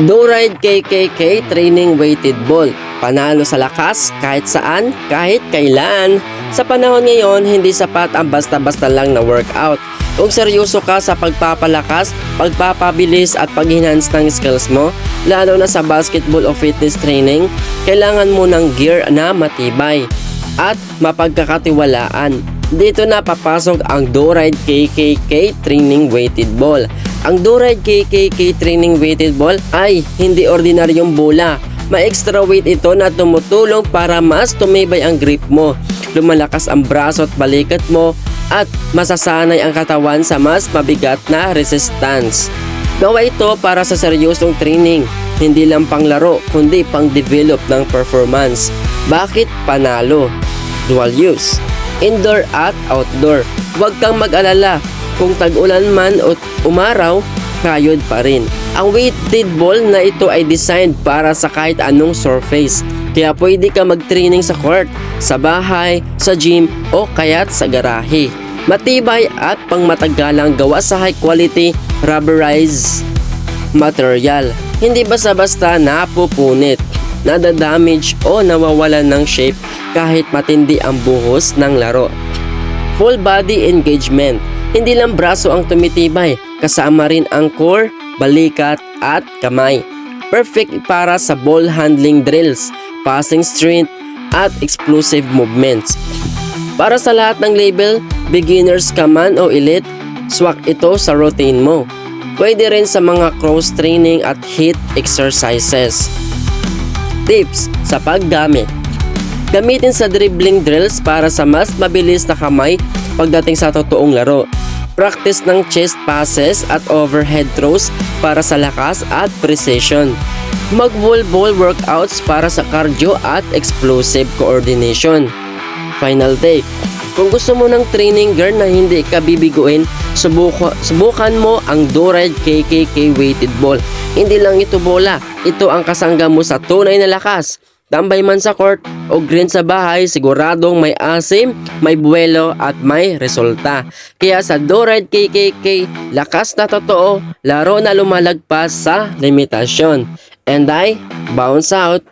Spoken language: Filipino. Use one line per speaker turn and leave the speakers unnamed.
Do-Ride KKK Training Weighted Ball. Panalo sa lakas kahit saan, kahit kailan. Sa panahon ngayon, hindi sapat ang basta-basta lang na workout. Kung seryoso ka sa pagpapalakas, pagpapabilis at pag-enhance ng skills mo, lalo na sa basketball o fitness training, kailangan mo ng gear na matibay at mapagkakatiwalaan. Dito na papasok ang Do-Ride KKK Training Weighted Ball. Ang Do-Ride KKK Training Weighted Ball ay hindi ordinaryong bola. May extra weight ito na tumutulong para mas tumibay ang grip mo, lumalakas ang braso at balikat mo, at masasanay ang katawan sa mas mabigat na resistance. Gawa ito para sa seryosong training, hindi lang panglaro kundi pang-develop ng performance. Bakit panalo? Dual use. Indoor at outdoor. Huwag kang mag-alala kung tag-ulan man o umaraw, kayod pa rin. Ang weighted ball na ito ay designed para sa kahit anong surface. Kaya pwede ka mag-training sa court, sa bahay, sa gym o kaya't sa garahe. Matibay at pangmatagalang gawa sa high quality rubberized material. Hindi basta-basta napupunit, nadadamage o nawawalan ng shape kahit matindi ang buhos ng laro. Full body engagement. Hindi lang braso ang tumitibay, kasama rin ang core, balikat at kamay. Perfect para sa ball handling drills, passing strength at explosive movements. Para sa lahat ng label, beginners ka man o elite, swak ito sa routine mo. Pwede rin sa mga cross training at HIIT exercises. Tips sa paggamit Gamitin sa dribbling drills para sa mas mabilis na kamay pagdating sa totoong laro. Practice ng chest passes at overhead throws para sa lakas at precision. Mag wall ball workouts para sa cardio at explosive coordination. Final take. Kung gusto mo ng training gear na hindi ka bibiguin, subuka, subukan mo ang Doride KKK weighted ball. Hindi lang ito bola, ito ang kasangga mo sa tunay na lakas. Tambay man sa court o green sa bahay, siguradong may asim, may buwelo at may resulta. Kaya sa Doride KKK, lakas na totoo, laro na lumalagpas sa limitasyon. And I bounce out.